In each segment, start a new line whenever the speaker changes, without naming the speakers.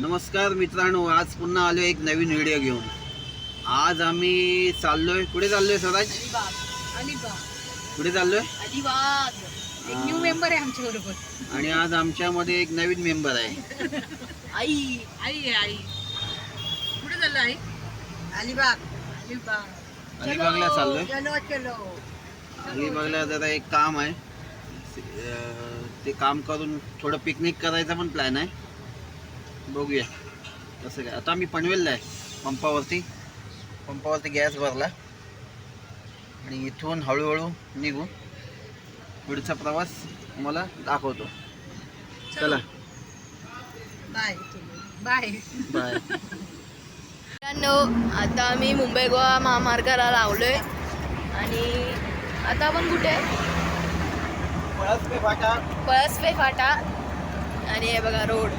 नमस्कार मित्रांनो आज पुन्हा आलो एक नवीन व्हिडिओ घेऊन. आज आम्ही चाललोय. कुठे चाललोय स्वराज?
अलिबाग. अलिबाग.
कुठे चाललोय?
अलिबाग. एक न्यू
हा.
मेंबर आहे आमच्या बरोबर.
आणि आज आमच्यामध्ये एक नवीन मेंबर आहे.
आई आई आई. कुठे चाललं आई? अलिबाग. अलिबाग.
अलिबागला चाललोय.
चलो चलो.
अलिबागला जरा एक काम आहे. ते काम करून थोडं पिकनिक करायचा पण प्लॅन आहे. बघूया. कसं काय? आता आम्ही पनवेलला आहे पंपावरती. पंपावरती गॅस भरला. आणि इथून हळूहळू निघू. पुढचा प्रवास तुम्हाला दाखवतो. चला.
Bye bye.
बाय.
मित्रांनो आता आम्ही मुंबई गोवा महामार्गाला लावलोय. आणि आता आपण कुठे? आहे?
फाटा
पळसपे फाटा आणि हे बघा रोड.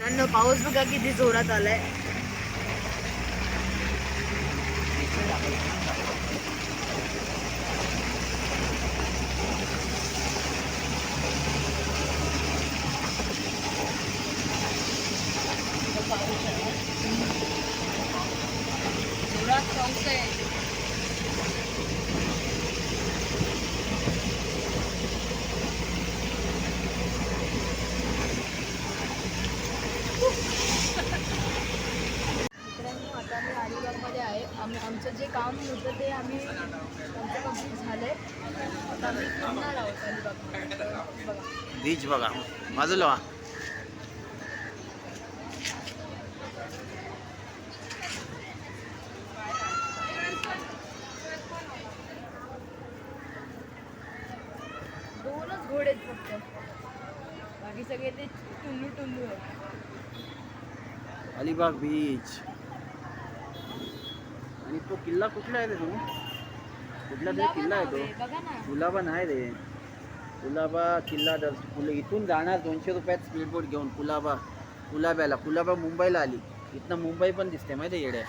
मित्रांनो पाऊस बघा किती जोरात आलाय.
जोरात पाऊस आहे
मित्रांनो आता आम्ही अलिबागमध्ये आहे आम्ही आमचं होतं ते आम्ही आमचं कंप्लीट झालं. आहे आता आम्ही अलिबाग बघा.
बीच बघा. बाजूला व्हा.
दोनच घोडे आहेत फक्त. बाकी सगळे ते टुल्लू टुल्लू आहे
अलिबाग बीच. आणि तो किल्ला कुठला आहे रे तो? कुठला तरी किल्ला आहे तो. कुलाबा नाही रे. कुलाबा किल्ला दर कुल इथून जाणार दोनशे रुपयात स्पीड बोट घेऊन कुलाबा. कुलाब्याला. कुलाबा मुंबईला आली. इथनं मुंबई पण दिसते माहिती आहे येड्या.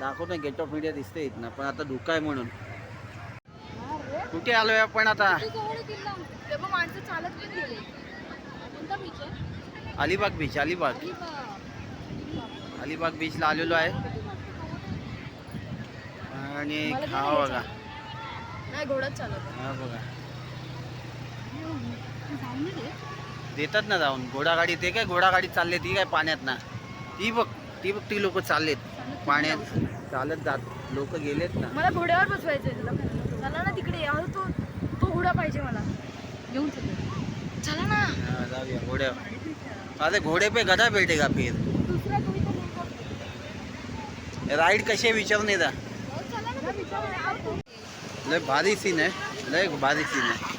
दाखवतो गेट ऑफ इंडिया दिसते इथनं. पण आता धोका आहे म्हणून. कुठे आलोय आपण आता?
आहे
अलिबाग बीच अलिबाग. अलिबाग. बीचला आलेलो आहे. आणि हा बघा.
नाही घोडाच चालत
हा बघा. देतात ना जाऊन. घोडागाडी ते काय घोडागाडी चालले ती काय पाण्यात ना. ती बघ ती बघ ती लोक चाललेत. पाण्यात चालत जात. लोक गेलेत ना.
मला घोड्यावर बसवायचंय तुला चला ना तिकडे अहो तो तो घोडा पाहिजे मला.
घेऊन चलो.
चला ना.
हा, जाऊया घोड्या अरे घोडे पे गधा भेटे का फिर.
दुसरा.
राईड कशी विचारून येता लय भारी सीन आहे. लय भारी सीन आहे.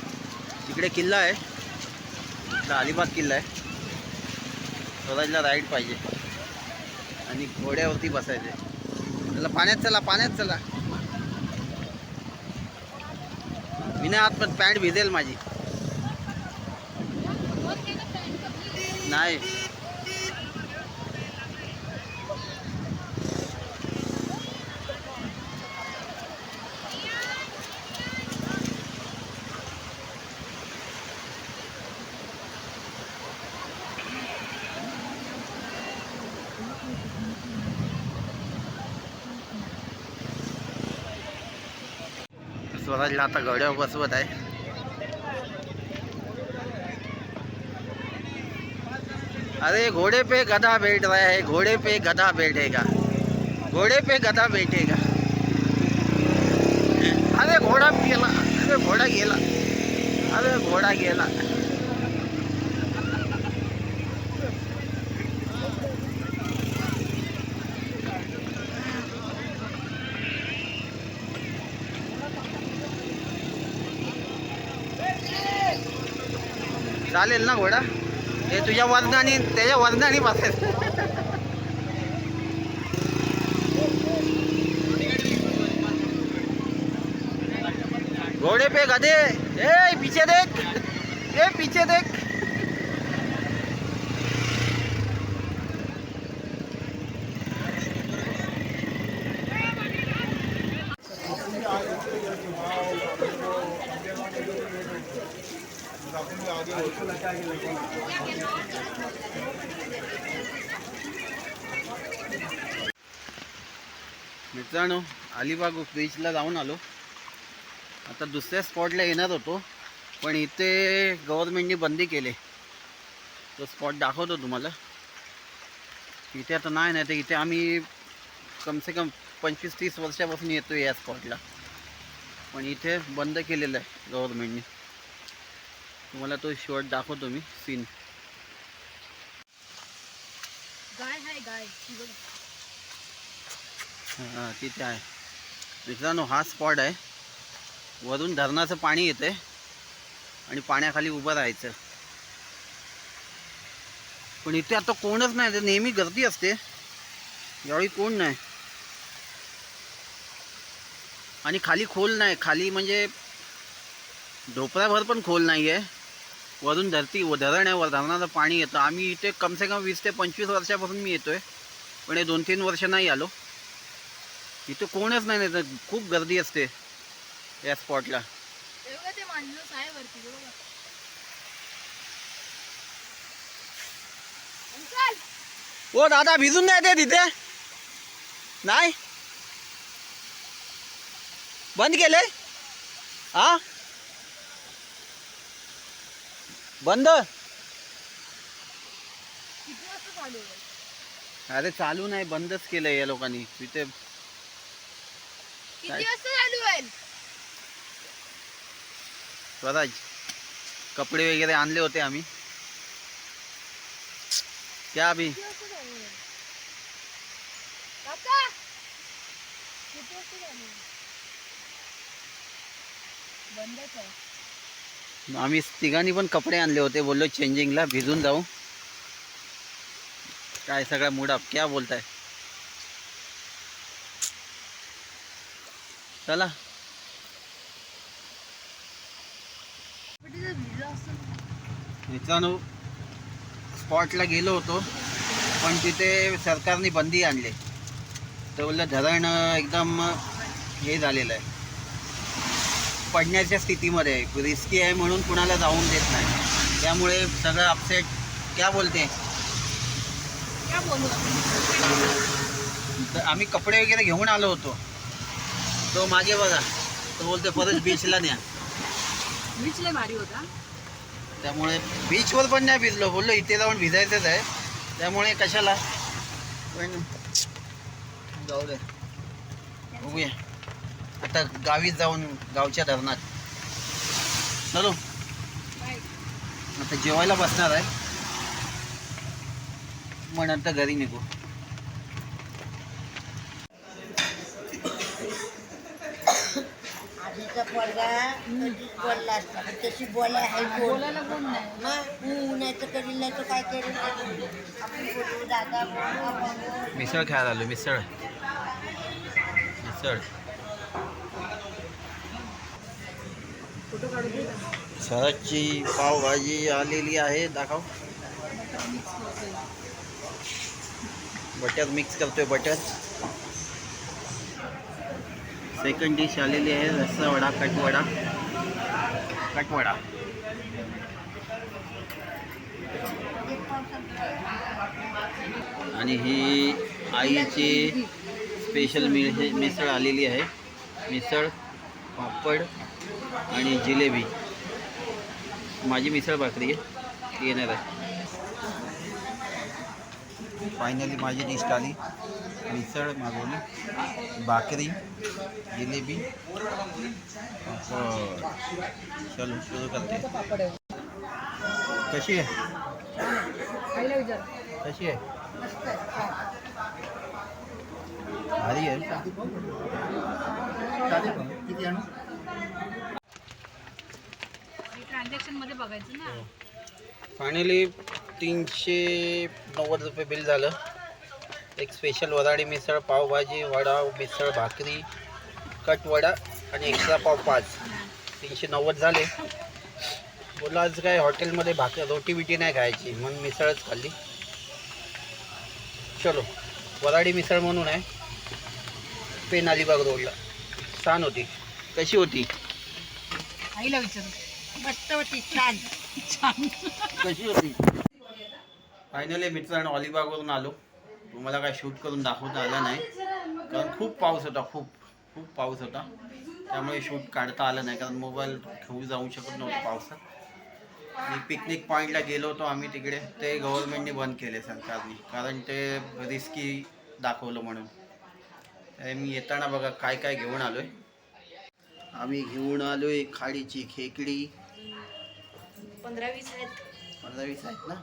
तिकडे किल्ला आहे. इथला अलिबाग किल्ला आहे. स्वराजला राईड पाहिजे. आणि घोड्यावरती बसायचे त्याला पाण्यात चला पाण्यात चला. मी नाही आत पण पॅन्ट भिजेल माझी. नाही. स्वराजला आता घोड्यावर बसवत आहे. अरे घोड़े पे गधा बैठ रहा है घोड़े पे गधा बैठेगा घोड़े पे गधा बैठेगा. अरे घोडा गेला अरे घोडा गेला अरे घोडा गेला. चालेल ना घोडा हे तुझ्या वजनाने त्याच्या वजनाने बसायचं घोड़े पे गधे ए पीछे देख. ए पीछे देख. मित्रांनो अलिबाग बीचला जाऊन आलो. आता दुसऱ्या स्पॉटला येणार होतो पण इथे गव्हर्नमेंटने बंदी केले. तो स्पॉट दाखवतो तुम्हाला. इथे आता नाही नाही तर इथे आम्ही कमसे कम पंचवीस तीस वर्षापासून येतो या स्पॉटला पण इथे बंद केलेलं आहे गव्हर्नमेंटने तुम्हाला तो शॉट दाखवतो मी सीन
गाय गाय.
हां तिथे आहे. मित्रांनो हा स्पॉट आहे. वरून धरणाचं पाणी येते आणि पाण्याखाली उभं राहायचं. पण इथे आता कोणच नाही ते नेहमी गर्दी असते. यावेळी कोण नाही. आणि खाली खोल नाही. खाली म्हणजे ढोपराभर पण खोल नाही आहे वरून धरती व धरण आहे वर धरणाचं पाणी येतं. आम्ही इथे कमसे कम वीस ते पंचवीस वर्षापासून मी येतोय. पण हे दोन तीन वर्ष नाही आलो. इथे कोणच नाही नाही तर खूप गर्दी असते या स्पॉटला
आहे
ओ दादा भिजून नाही ते तिथे नाही? बंद केले हा? बंद? अरे चालू नाही बंदच केलंय या लोकांनी. तिथे काय? स्वराज कपडे वगैरे आणले होते आम्ही. क्या अभी
बंदच आहे.
आम्ही तिघांनी पण कपडे आणले होते. बोललो चेंजिंगला भिजून जाऊ. काय सगळा मूड आप क्या बोलताय? चला. मित्रांनो स्पॉटला गेलो होतो पण तिथे सरकारने बंदी आणली. तर बोललं धरण एकदम हे झालेलं आहे. पडण्याच्या स्थितीमध्ये आहे रिस्की आहे म्हणून कुणाला जाऊन देत नाही. त्यामुळे सगळं अपसेट क्या बोलते?
क्या बोलू
तर आम्ही कपडे वगैरे घेऊन आलो होतो. तो मागे बघा. तो बोलते परत बीचला न्या.
बीच लय भारी होता.
त्यामुळे बीचवर पण नाही भिजलो. बोललो इथे जाऊन भिजायचंच आहे. त्यामुळे कशाला? पण जाऊ दे. बघूया. आता गावीच जाऊन गावच्या धरणात. चलो. आता जेवायला बसणार आहे. मग नंतर घरी निघू.
आधीचा पोरगा कधीच बोलला असता? पण तशी बोलाय आहे कोण?
बोलायला कोण नाही?
मग? ऊ नाही तर करील नाही तर काय करेल? आपण बोलू दादा बोलू आपण बोलू.
मिसळ खायला आलो मिसळ. मिसळ. शरदची पावभाजी आलेली आहे दाखव. बटर मिक्स करतोय बटर सेकंड डिश आलेली आहे रस्सा वडा कटवडा. कटवडा. आणि ही आईची स्पेशल मिळ मिसळ आलेली आहे. मिसळ पापड आणि जिलेबी. माझी मिसळ भाकरी आहे. येणार आहे. फायनली माझी डिश आली. मिसळ मागवली. भाकरी जिलेबी. चलो सुरू करते. कशी आहे? कशी आहे?
मस्त आहे.
भारी आहे
ट्रान्झॅक्शनमध्ये बघायचं ना.
फायनली तीनशे नव्वद रुपये बिल झालं. एक स्पेशल वराडी मिसळ पावभाजी वडा मिसळ भाकरी कट वडा आणि एक्स्ट्रा पाव पाच. तीनशे नव्वद झाले. बोला आज काय हॉटेलमध्ये भाकर रोटी बिटी नाही खायची. म्हणून मिसळच खाल्ली. चलो वराडी मिसळ म्हणून आहे. पेन अलिबाग रोडला छान होती. कशी होती?
आईला विचार.
मस्त होती छान.
छान.
कशी होती? फायनली मित्रांनो अलिबागवरून आलो. तुम्हाला काय शूट करून दाखवता आलं नाही. कारण खूप पाऊस होता खूप. खूप पाऊस होता. त्यामुळे शूट काढता आलं नाही. कारण मोबाईल घेऊ जाऊ शकत नव्हतं पावसात. आणि पिकनिक पॉईंटला गेलो होतो आम्ही तिकडे. ते गव्हर्नमेंटने बंद केले सरकारने. कारण ते रिस्की दाखवलं म्हणून. मी येताना बघा काय काय घेऊन आलोय. आम्ही घेऊन आलोय खाडीची खेकडी.
पंधरा वीस आहेत.
पंधरा वीस आहेत ना?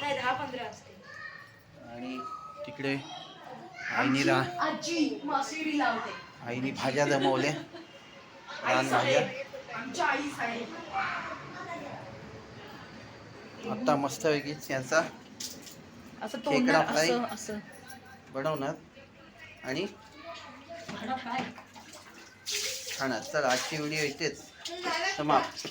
नाही दहा पंधरा असते
आणि तिकडे आईने रा
आजी मासेडी लावते.
आईने भाज्या जमवल्या. रान भाज्या.
आमच्या आई साहेब.
आता मस्तपैकी यांचा
असं
खेकडा फ्राय.
असं असं.
बनवणार. आणि खाणार. चल आजची व्हिडिओ इथेच समाप्त.